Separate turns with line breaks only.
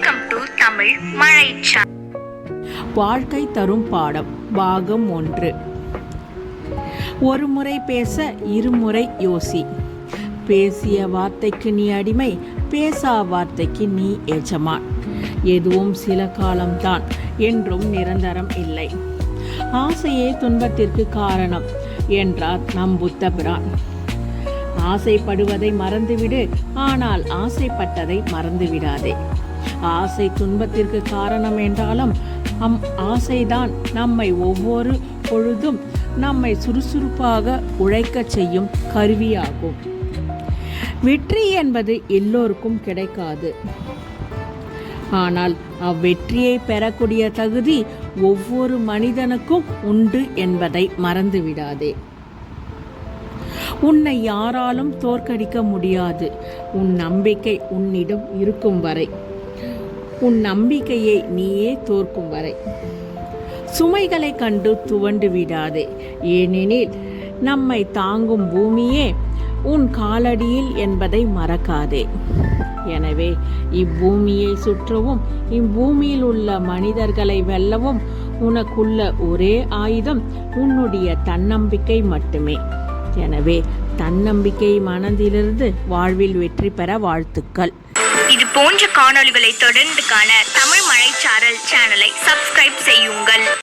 தமிழ் மழைச்சா.
வாழ்க்கை தரும் பாடம் பாகம் ஒன்று. ஒரு முறை பேச இருமுறை யோசி. பேசிய வார்த்தைக்கு நீ அடிமை பேசா வார்த்தைக்கு நீ எஜமான். எதுவும் சில காலம்தான் என்றும் நிரந்தரம் இல்லை. ஆசையே துன்பத்திற்கு காரணம் என்றார் நம் புத்த பிரான் ஆசைப்படுவதை மறந்துவிடு ஆனால் ஆசைப்பட்டதை மறந்துவிடாதே. ஆசை துன்பத்திற்கு காரணம் என்றாலும் அம் ஆசைதான் நம்மை ஒவ்வொரு பொழுதும் நம்மை சுறுசுறுப்பாக உழைக்கச் செய்யும் கருவியாகும். வெற்றி என்பது எல்லோருக்கும் கிடைக்காது. ஆனால் அவ்வெற்றியை பெறக்கூடிய தகுதி ஒவ்வொரு மனிதனுக்கும் உண்டு என்பதை மறந்துவிடாதே. உன்னை யாராலும் தோற்கடிக்க முடியாது. உன் நம்பிக்கை உன்னிடம் இருக்கும் வரை. உன் நம்பிக்கையை நீயே தோற்கும் வரை. சுமைகளை கண்டு துவண்டு விடாதே. ஏனெனில் நம்மை தாங்கும் பூமியே உன் காலடியில் என்பதை மறக்காதே. எனவே இப்பூமியை சுற்றவும் இப்பூமியில் உள்ள மனிதர்களை வெல்லவும் உனக்குள்ள ஒரே ஆயுதம் உன்னுடைய தன்னம்பிக்கை மட்டுமே. எனவே தன்னம்பிக்கை மனதிலிருந்து வாழ்வில் வெற்றி பெற வாழ்த்துக்கள்.
இது போன்ற காணொளிகளை தொடர்ந்து காண தமிழ் மழைச்சாரல் சேனலை சப்ஸ்கிரைப் செய்யுங்கள்.